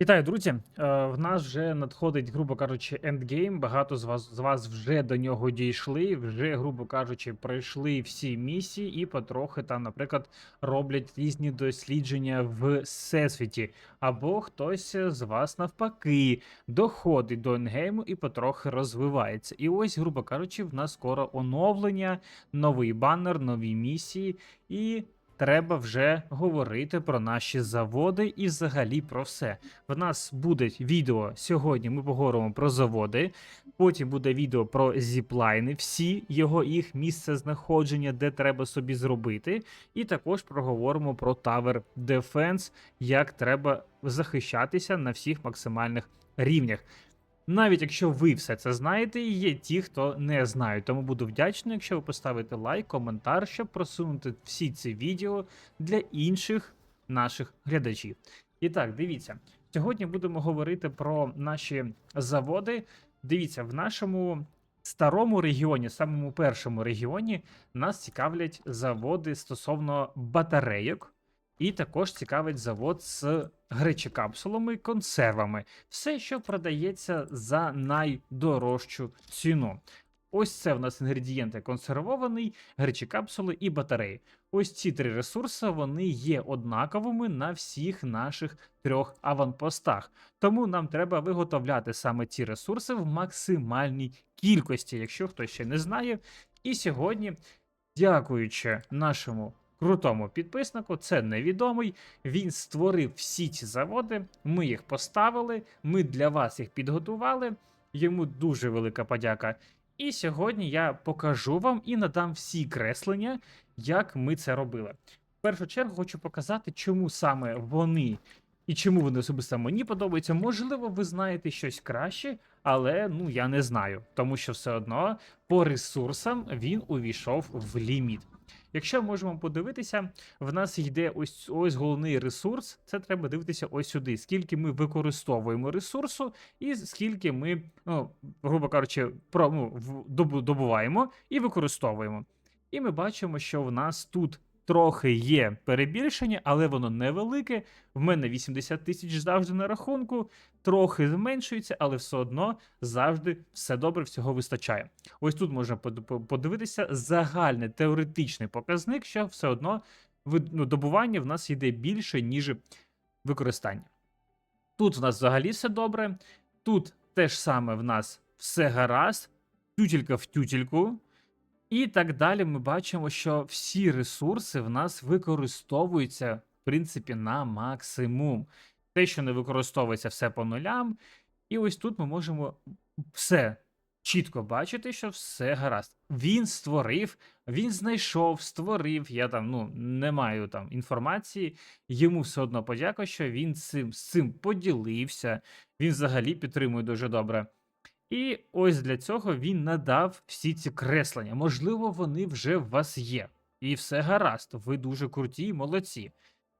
Вітаю, друзі! Е, В нас вже надходить, грубо кажучи, ендгейм. Багато з вас з вас вже до нього дійшли, вже, грубо кажучи, пройшли всі місії і потрохи там, наприклад, роблять різні дослідження в всесвіті. Або хтось з вас навпаки доходить до ендгейму і потрохи розвивається. І ось, грубо кажучи, в нас скоро оновлення, новий банер, нові місії і. Треба вже говорити про наші заводи і взагалі про все. В нас буде відео сьогодні. Ми поговоримо про заводи. Потім буде відео про зіплайни, всі його їх місце знаходження, де треба собі зробити. І також проговоримо про Tower Defense, як треба захищатися на всіх максимальних рівнях. Навіть якщо ви все це знаєте, є ті, хто не знають. Тому буду вдячний, якщо ви поставите лайк, коментар, щоб просунути всі ці відео для інших наших глядачів. І так, дивіться, сьогодні будемо говорити про наші заводи. Дивіться, в нашому старому регіоні, самому першому регіоні, нас цікавлять заводи стосовно батарейок. І також цікавить завод з гречекапсулами, консервами. Все, що продається за найдорожчу ціну. Ось це в нас інгредієнти консервований, гречекапсули і батареї. Ось ці три ресурси вони є однаковими на всіх наших трьох аванпостах. Тому нам треба виготовляти саме ці ресурси в максимальній кількості, якщо хтось ще не знає. І сьогодні, дякуючи нашому крутому підписнику, це невідомий. Він створив всі ці заводи. Ми їх поставили, ми для вас їх підготували. Йому дуже велика подяка. І сьогодні я покажу вам і надам всі креслення, як ми це робили. В першу чергу хочу показати, чому саме вони і чому вони особисто мені подобаються. Можливо, ви знаєте щось краще, але ну я не знаю, тому що все одно по ресурсам він увійшов в ліміт. Якщо можемо подивитися, в нас йде ось ось головний ресурс. Це треба дивитися ось сюди. Скільки ми використовуємо ресурсу, і скільки ми, ну, грубо кажучи, про, ну, добуваємо і використовуємо. І ми бачимо, що в нас тут трохи є перебільшення, але воно невелике. В мене 80 тисяч завжди на рахунку, трохи зменшується, але все одно завжди все добре, всього вистачає. Ось тут можна подивитися загальний теоретичний показник, що все одно ну, добування в нас йде більше, ніж використання. Тут в нас взагалі все добре. Тут теж саме в нас все гаразд, тютілька в тютільку. І так далі ми бачимо, що всі ресурси в нас використовуються, в принципі, на максимум. Те, що не використовується все по нулям. І ось тут ми можемо все чітко бачити, що все гаразд. Він створив, він знайшов, створив. Я там ну не маю там інформації. Йому все одно подяка, що він цим, з цим поділився. Він взагалі підтримує дуже добре. І ось для цього він надав всі ці креслення. Можливо, вони вже в вас є. І все гаразд, ви дуже круті і молодці.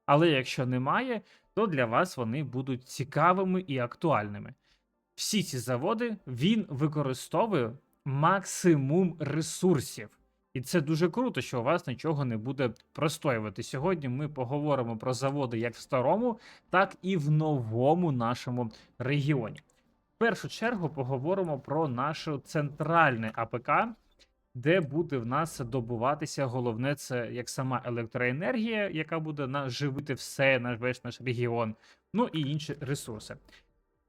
Але якщо немає, то для вас вони будуть цікавими і актуальними. Всі ці заводи він використовує максимум ресурсів. І це дуже круто, що у вас нічого не буде простоювати. Сьогодні ми поговоримо про заводи як в старому, так і в новому нашому регіоні. В першу чергу поговоримо про нашу центральне АПК, де буде в нас добуватися головне, це як сама електроенергія, яка буде на- живити все, наш весь наш регіон, ну і інші ресурси.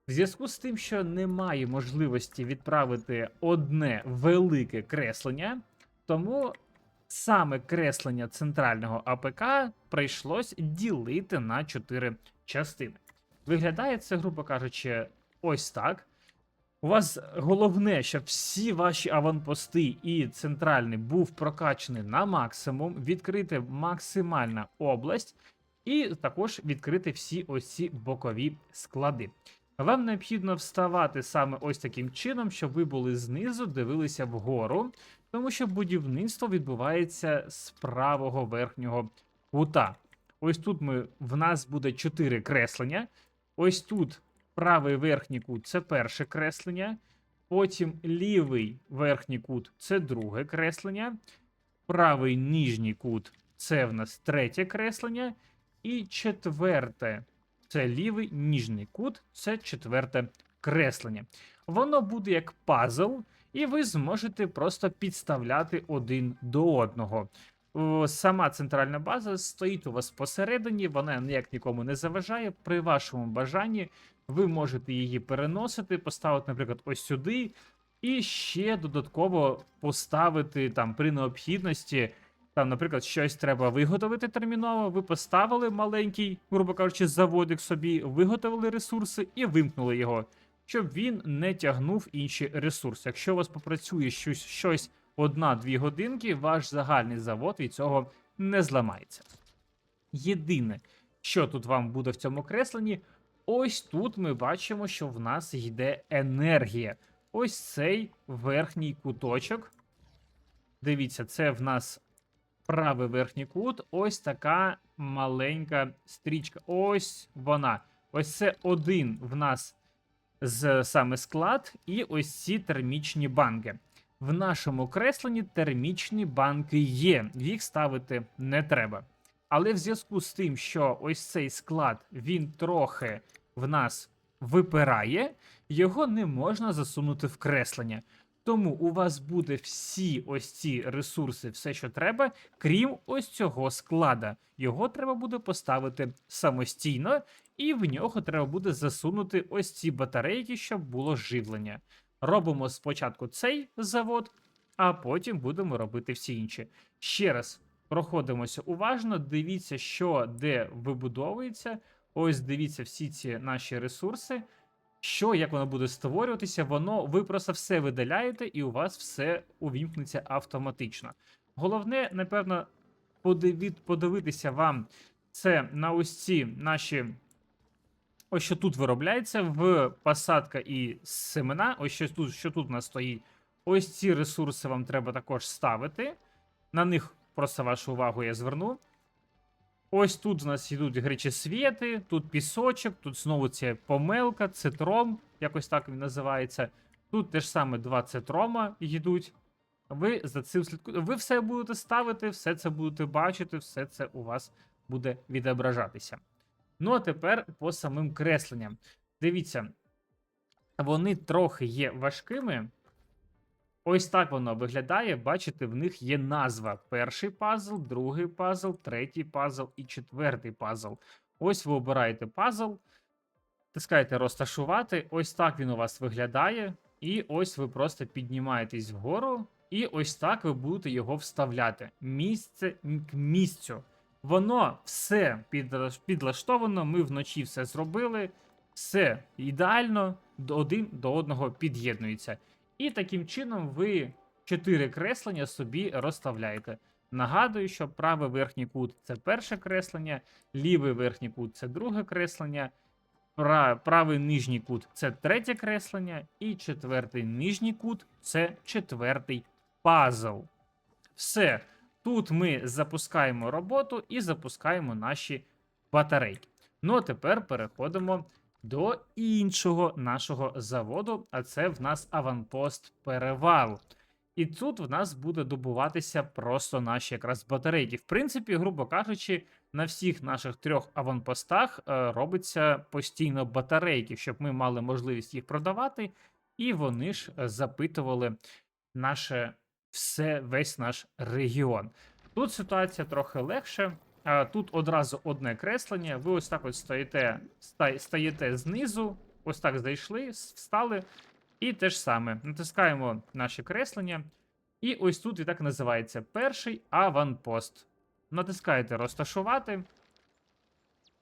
В зв'язку з тим, що немає можливості відправити одне велике креслення, тому саме креслення центрального АПК прийшлось ділити на чотири частини. Виглядає це, грубо кажучи, ось так. У вас головне, щоб всі ваші аванпости і центральний був прокачаний на максимум, відкрити максимальна область, і також відкрити всі ось ці бокові склади. Вам необхідно вставати саме ось таким чином, щоб ви були знизу, дивилися вгору, тому що будівництво відбувається з правого верхнього кута. Ось тут ми, в нас буде 4 креслення. Ось тут правий верхній кут це перше креслення. Потім лівий верхній кут це друге креслення. Правий нижній кут це в нас третє креслення. І четверте це лівий ніжний кут, це четверте креслення. Воно буде як пазл, і ви зможете просто підставляти один до одного. Сама центральна база стоїть у вас посередині, вона ніяк нікому не заважає. При вашому бажанні ви можете її переносити, поставити, наприклад, ось сюди, і ще додатково поставити там при необхідності. Там, наприклад, щось треба виготовити терміново. Ви поставили маленький, грубо кажучи, заводик собі, виготовили ресурси і вимкнули його, щоб він не тягнув інші ресурси. Якщо у вас попрацює щось, щось одна-дві годинки, ваш загальний завод від цього не зламається. Єдине, що тут вам буде в цьому кресленні, ось тут ми бачимо, що в нас йде енергія. Ось цей верхній куточок. Дивіться, це в нас правий верхній кут. Ось така маленька стрічка. Ось вона. Ось це один в нас з саме склад, і ось ці термічні банки. В нашому кресленні термічні банки є, їх ставити не треба. Але в зв'язку з тим, що ось цей склад він трохи в нас випирає, його не можна засунути в креслення. Тому у вас буде всі ось ці ресурси, все, що треба, крім ось цього склада. Його треба буде поставити самостійно, і в нього треба буде засунути ось ці батарейки, щоб було живлення. Робимо спочатку цей завод, а потім будемо робити всі інші. Ще раз проходимося уважно, дивіться, що де вибудовується. Ось дивіться всі ці наші ресурси. Що, як воно буде створюватися, воно ви просто все видаляєте, і у вас все увімкнеться автоматично. Головне, напевно, подиві- подивитися вам це на ось ці наші. Ось що тут виробляється в посадка і семена. Ось що тут, що тут у нас стоїть. Ось ці ресурси вам треба також ставити. На них просто вашу увагу я зверну. Ось тут у нас йдуть гречесвіти, тут пісочок, тут знову це помелка, цитром, якось так він називається. Тут теж саме два цитрома йдуть. Ви за цим слідкуєте. Ви все будете ставити, все це будете бачити, все це у вас буде відображатися. Ну, а тепер по самим кресленням. Дивіться, вони трохи є важкими. Ось так воно виглядає. Бачите, в них є назва: перший пазл, другий пазл, третій пазл і четвертий пазл. Ось ви обираєте пазл, тискаєте розташувати. Ось так він у вас виглядає. І ось ви просто піднімаєтесь вгору, і ось так ви будете його вставляти. Місце к місцю. Воно все підлаштовано. Ми вночі все зробили. Все ідеально один до одного під'єднується. І таким чином ви чотири креслення собі розставляєте. Нагадую, що правий верхній кут це перше креслення, лівий верхній кут це друге креслення, правий нижній кут це третє креслення, і четвертий нижній кут це четвертий пазл. Все. Тут ми запускаємо роботу і запускаємо наші батарейки. Ну а тепер переходимо до іншого нашого заводу, а це в нас аванпост перевал. І тут в нас буде добуватися просто наші якраз батарейки. В принципі, грубо кажучи, на всіх наших трьох аванпостах е, робиться постійно батарейки, щоб ми мали можливість їх продавати, і вони ж е, запитували наше все, весь наш регіон. Тут ситуація трохи легше. Тут одразу одне креслення. Ви ось так от стоїте, стаєте знизу, ось так зайшли, встали. І те ж саме. Натискаємо наші креслення. І ось тут і так називається перший аванпост. Натискаєте розташувати.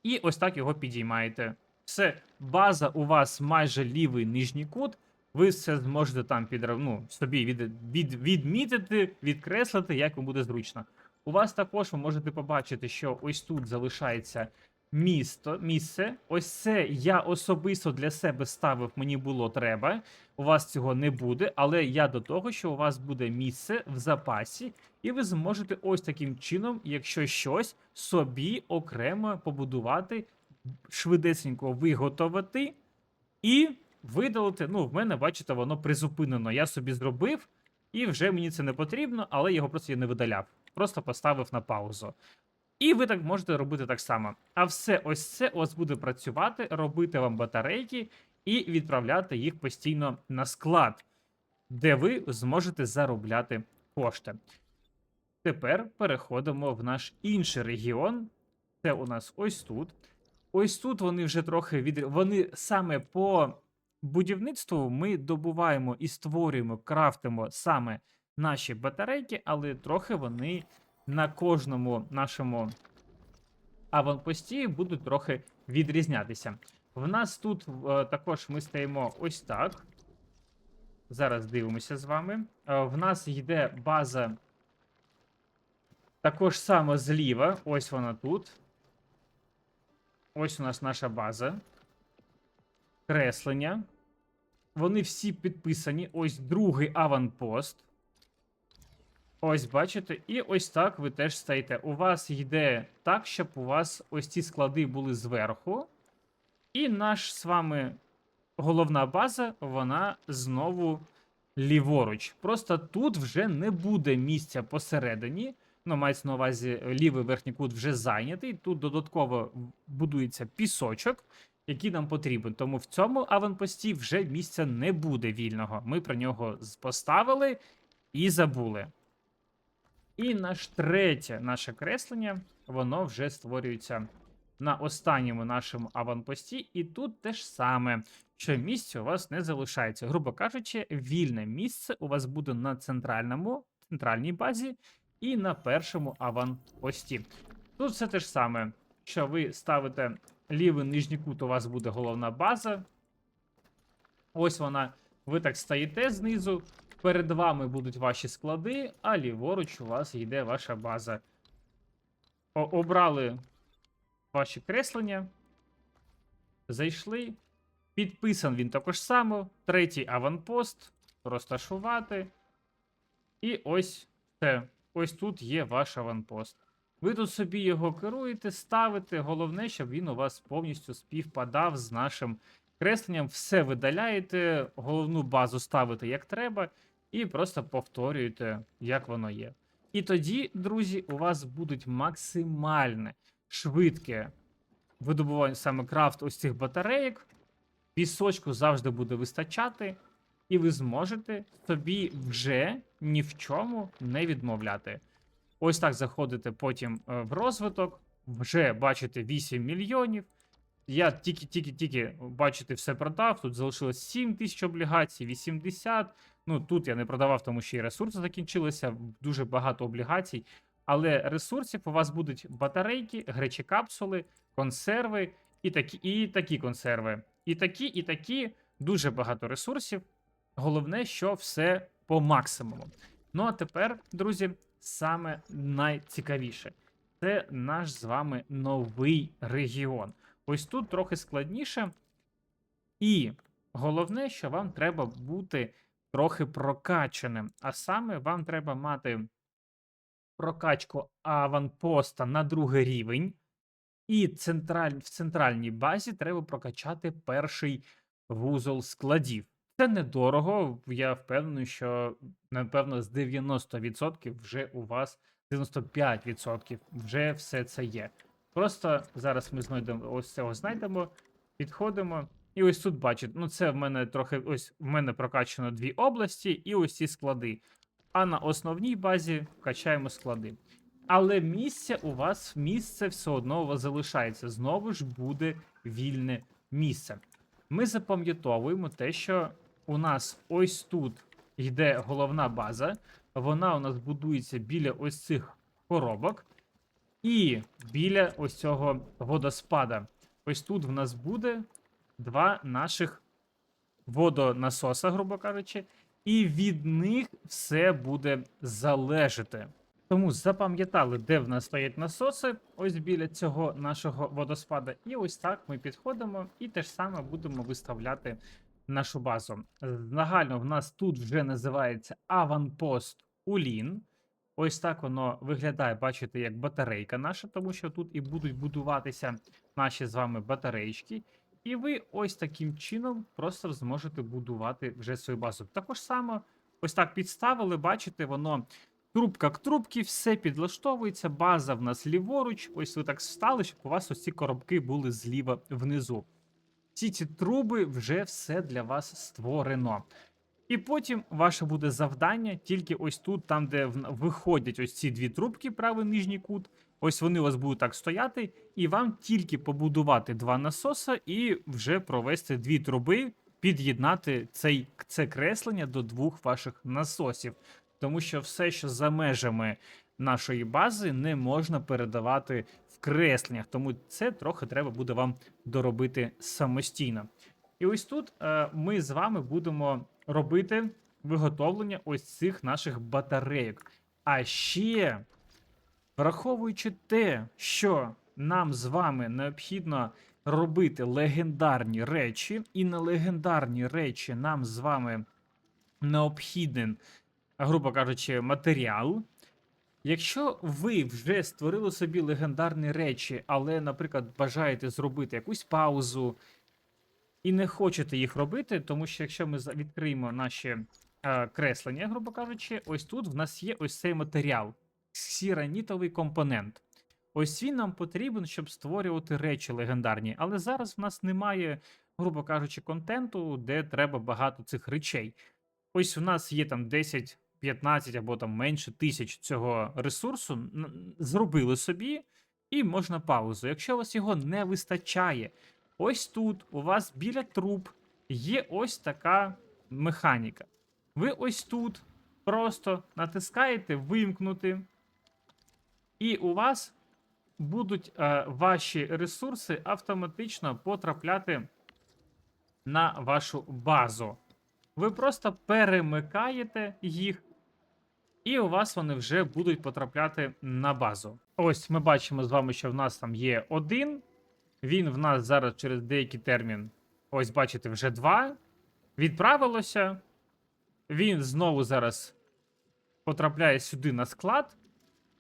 І ось так його підіймаєте. Все, база у вас майже лівий нижній кут. Ви все зможете там під, ну, собі від, від, відмітити, відкреслити, як вам буде зручно. У вас також ви можете побачити, що ось тут залишається місто, місце. Ось це я особисто для себе ставив, мені було треба. У вас цього не буде, але я до того, що у вас буде місце в запасі, і ви зможете ось таким чином, якщо щось, собі окремо побудувати, швидесенько виготовити і видалити. Ну, в мене, бачите, воно призупинено. Я собі зробив, і вже мені це не потрібно, але його просто я не видаляв. Просто поставив на паузу. І ви так можете робити так само. А все ось це у вас буде працювати, робити вам батарейки і відправляти їх постійно на склад, де ви зможете заробляти кошти. Тепер переходимо в наш інший регіон. Це у нас ось тут. Ось тут вони вже трохи від... Вони саме по будівництву ми добуваємо і створюємо, крафтимо саме наші батарейки, але трохи вони на кожному нашому аванпості будуть трохи відрізнятися. В нас тут е, також ми стоїмо ось так. Зараз дивимося з вами. Е, в нас йде база також само зліва. Ось вона тут. Ось у нас наша база. Креслення. Вони всі підписані. Ось другий аванпост. Ось бачите, і ось так ви теж стоїте. У вас йде так, щоб у вас ось ці склади були зверху. І наш з вами головна база, вона знову ліворуч. Просто тут вже не буде місця посередині. Ну, мається на увазі, лівий верхній кут вже зайнятий. Тут додатково будується пісочок, який нам потрібен. Тому в цьому аванпості вже місця не буде вільного. Ми про нього поставили і забули. І наш третє наше креслення, воно вже створюється на останньому нашому аванпості, і тут те ж саме, що місця у вас не залишається. Грубо кажучи, вільне місце у вас буде на центральному, центральній базі і на першому аванпості. Тут все те ж саме, що ви ставите лівий нижній кут, у вас буде головна база. Ось вона. Ви так стоїте знизу. Перед вами будуть ваші склади, а ліворуч у вас йде ваша база. О- обрали ваші креслення. Зайшли. Підписан він також само. Третій аванпост. Розташувати. І ось все. Ось тут є ваш аванпост. Ви тут собі його керуєте, ставите. Головне, щоб він у вас повністю співпадав з нашим кресленням. Все видаляєте, головну базу ставите як треба, і просто повторюєте, як воно є. І тоді, друзі, у вас будуть максимальне швидке видобування саме крафт ось цих батарейок. Пісочку завжди буде вистачати, і ви зможете собі вже ні в чому не відмовляти. Ось так заходите потім е, в розвиток, вже бачите 8 мільйонів. Я тільки-тільки-тільки бачите, все продав. Тут залишилось 7 тисяч облігацій, 80. Ну тут я не продавав, тому що і ресурси закінчилися, дуже багато облігацій. Але ресурсів у вас будуть батарейки, гречі капсули, консерви і такі, і такі консерви. І такі, і такі, дуже багато ресурсів. Головне, що все по максимуму. Ну а тепер, друзі, саме найцікавіше це наш з вами новий регіон. Ось тут трохи складніше. І головне, що вам треба бути трохи прокачаним. А саме вам треба мати прокачку аванпоста на другий рівень. І централь... в центральній базі треба прокачати перший вузол складів. Це недорого. Я впевнений, що напевно з 90% вже у вас 95% вже все це є. Просто зараз ми знайдемо ось цього знайдемо, підходимо. І ось тут бачите, ну це в мене трохи ось в мене прокачано дві області і ось ці склади. А на основній базі качаємо склади. Але місце у вас місце все одно залишається. Знову ж буде вільне місце. Ми запам'ятовуємо те, що у нас ось тут йде головна база. Вона у нас будується біля ось цих коробок. І біля ось цього водоспада. Ось тут в нас буде два наших водонасоса, грубо кажучи, і від них все буде залежати. Тому запам'ятали, де в нас стоять насоси, ось біля цього нашого водоспада. І ось так ми підходимо і те ж саме будемо виставляти нашу базу. Загально в нас тут вже називається аванпост Улін. Ось так воно виглядає, бачите, як батарейка наша, тому що тут і будуть будуватися наші з вами батареїчки. І ви ось таким чином просто зможете будувати вже свою базу. Також само, ось так підставили, бачите, воно Трубка к трубці, все підлаштовується, база в нас ліворуч. Ось ви так стали, щоб у вас ось ці коробки були зліва внизу. Всі ці труби вже все для вас створено. І потім ваше буде завдання тільки ось тут, там, де виходять ось ці дві трубки, правий нижній кут. Ось вони у вас будуть так стояти, і вам тільки побудувати два насоса і вже провести дві труби, під'єднати цей, це креслення до двох ваших насосів. Тому що все, що за межами нашої бази, не можна передавати в. Тому це трохи треба буде вам доробити самостійно. І ось тут е, ми з вами будемо робити виготовлення ось цих наших батарейок. А ще, враховуючи те, що нам з вами необхідно робити легендарні речі, і на легендарні речі нам з вами необхіден, грубо кажучи, матеріал. Якщо ви вже створили собі легендарні речі, але, наприклад, бажаєте зробити якусь паузу і не хочете їх робити, тому що якщо ми відкриємо наші е, креслення, грубо кажучи, ось тут в нас є ось цей матеріал, сіранітовий компонент. Ось він нам потрібен, щоб створювати речі легендарні. Але зараз в нас немає, грубо кажучи, контенту, де треба багато цих речей. Ось у нас є там 10, 15 або там менше тисяч цього ресурсу. Зробили собі, і можна паузу. Якщо у вас його не вистачає, ось тут у вас біля труб є ось така механіка. Ви ось тут просто натискаєте вимкнути, і у вас будуть е, ваші ресурси автоматично потрапляти на вашу базу. Ви просто перемикаєте їх, і у вас вони вже будуть потрапляти на базу. Ось ми бачимо з вами, що в нас там є один. Він в нас зараз через деякий термін, ось бачите, вже два. Відправилося. Він знову зараз потрапляє сюди на склад,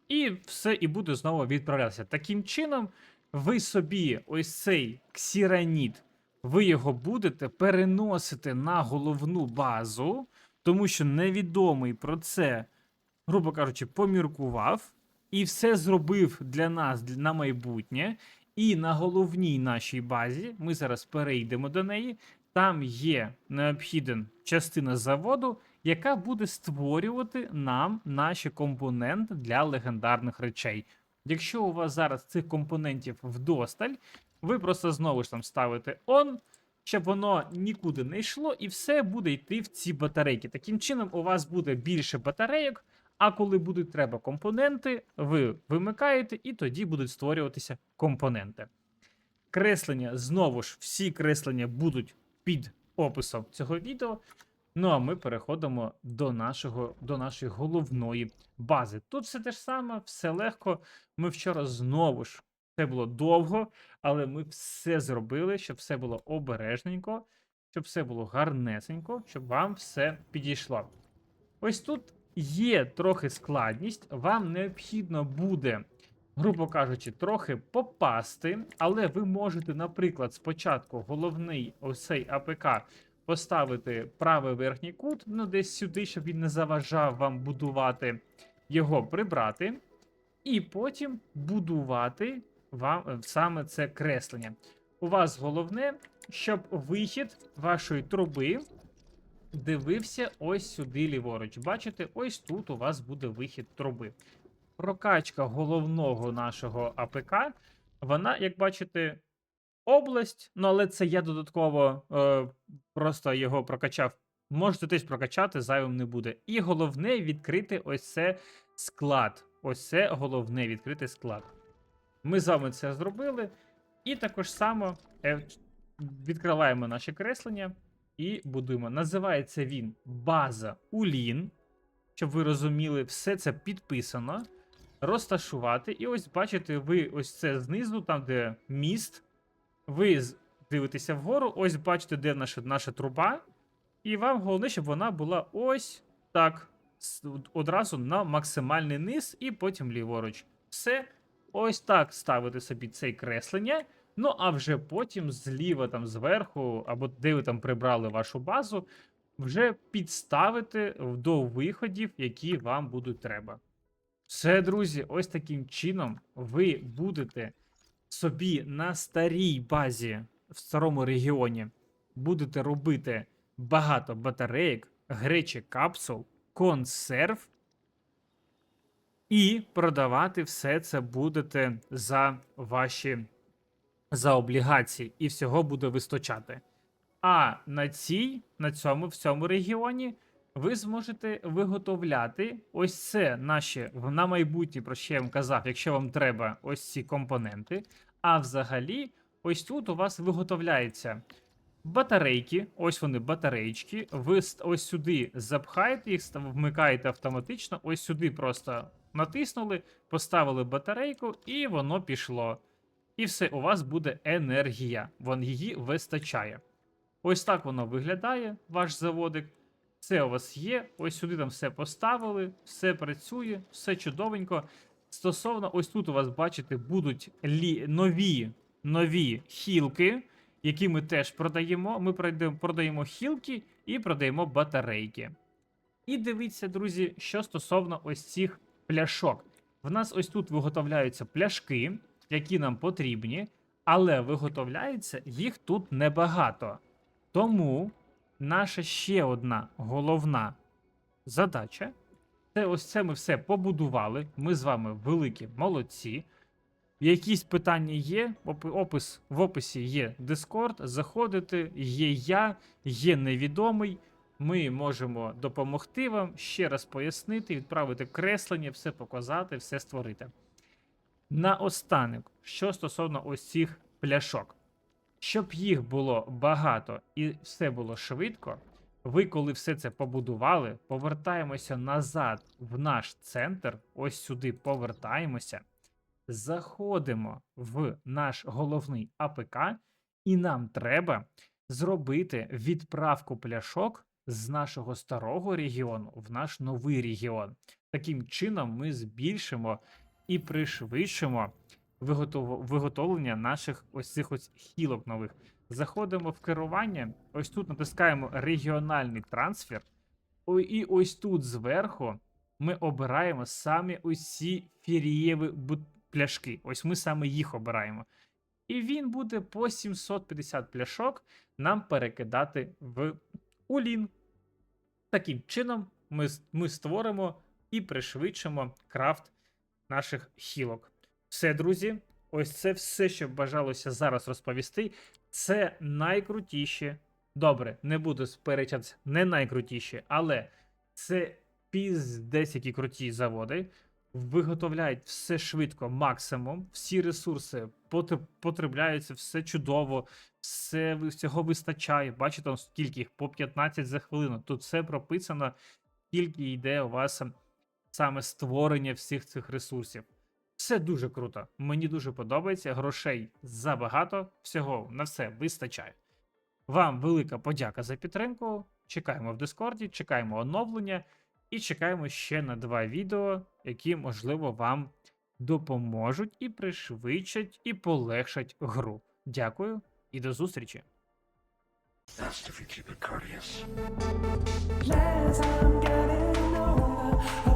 і все і буде знову відправлятися. Таким чином, ви собі ось цей ксіраніт, ви його будете переносити на головну базу, тому що невідомий про це, грубо кажучи, поміркував і все зробив для нас на майбутнє. І на головній нашій базі ми зараз перейдемо до неї. Там є необхідна частина заводу, яка буде створювати нам наші компоненти для легендарних речей. Якщо у вас зараз цих компонентів вдосталь, ви просто знову ж там ставите on, щоб воно нікуди не йшло, і все буде йти в ці батарейки. Таким чином, у вас буде більше батарейок, а коли будуть треба компоненти, ви вимикаєте, і тоді будуть створюватися компоненти. Креслення, знову ж, всі креслення будуть під описом цього відео. Ну а ми переходимо до, нашого, до нашої головної бази. Тут все те ж саме, все легко. Ми вчора знову ж це було довго, але ми все зробили, щоб все було обережненько, щоб все було гарнесенько, щоб вам все підійшло. Ось тут є трохи складність, вам необхідно буде, грубо кажучи, трохи попасти, але ви можете, наприклад, спочатку головний ось цей АПК поставити правий верхній кут, ну десь сюди, щоб він не заважав вам будувати, його прибрати, і потім будувати вам е, саме це креслення. У вас головне, щоб вихід вашої труби дивився ось сюди ліворуч. Бачите, ось тут у вас буде вихід труби. Прокачка головного нашого АПК, вона, як бачите, область, ну але це я додатково е, просто його прокачав. Можете теж прокачати, зайвим не буде. І головне відкрити ось це склад. Ось це головне відкрити склад. Ми з вами це зробили. І також само е, відкриваємо наше креслення і будуємо. Називається він база Улін. Щоб ви розуміли, все це підписано. Розташувати. І ось бачите, ви ось це знизу, там, де міст. Ви дивитеся вгору, ось бачите, де наша, наша труба. І вам головне, щоб вона була ось так. Одразу на максимальний низ, і потім ліворуч. Все. Ось так ставите собі це креслення. Ну, а вже потім зліва, там зверху, або де ви там прибрали вашу базу, вже підставити до виходів, які вам будуть треба. Все, друзі, ось таким чином ви будете собі на старій базі в старому регіоні будете робити багато батарейок, гречі капсул, консерв і продавати все це будете за ваші за облігації, і всього буде вистачати. А на цій, на цьому, в регіоні ви зможете виготовляти ось це наші на майбутнє, про що я вам казав, якщо вам треба ось ці компоненти. А взагалі, ось тут у вас виготовляється батарейки, ось вони батареєчки. Ви ось сюди запхаєте їх, вмикаєте автоматично, ось сюди просто натиснули, поставили батарейку, і воно пішло. І все, у вас буде енергія. Вон її вистачає. Ось так воно виглядає, ваш заводик. Все у вас є. Ось сюди там все поставили, все працює, все чудовенько. Стосовно, ось тут у вас, бачите, будуть лі... нові, нові хілки, які ми теж продаємо. Ми продаємо, продаємо хілки і продаємо батарейки. І дивіться, друзі, що стосовно ось цих пляшок. В нас ось тут виготовляються пляшки, які нам потрібні, але виготовляється їх тут небагато. Тому наша ще одна головна задача це ось це ми все побудували. Ми з вами великі молодці. Якісь питання є, опис в описі є Discord, заходите, є я, є невідомий. Ми можемо допомогти вам ще раз пояснити, відправити креслення, все показати, все створити. Наостанок, що стосовно ось пляшок. Щоб їх було багато і все було швидко, ви, коли все це побудували, повертаємося назад в наш центр, ось сюди повертаємося, заходимо в наш головний АПК, і нам треба зробити відправку пляшок з нашого старого регіону в наш новий регіон. Таким чином ми збільшимо і пришвидшимо виготов... виготовлення наших ось цих ось хілок нових. Заходимо в керування, ось тут натискаємо регіональний трансфер. І ось тут зверху ми обираємо саме усі фірієві пляшки. Ось ми саме їх обираємо. І він буде по 750 пляшок нам перекидати в Улін. Таким чином, ми, ми створимо і пришвидшимо крафт наших хілок. Все, друзі, ось це все, що бажалося зараз розповісти. Це найкрутіші. Добре, не буду сперечатися, не найкрутіші, але це піздець які круті заводи. Виготовляють все швидко, максимум. Всі ресурси потр- потребляються, все чудово, все всього вистачає. Бачите, там скільки їх по 15 за хвилину. Тут все прописано, скільки йде у вас саме створення всіх цих ресурсів. Все дуже круто. Мені дуже подобається. Грошей забагато, всього на все вистачає. Вам велика подяка за підтримку. Чекаємо в Дискорді, чекаємо оновлення і чекаємо ще на два відео, які, можливо, вам допоможуть і пришвидшать, і полегшать гру. Дякую і до зустрічі! Best if you keep it courteous. As I'm getting older,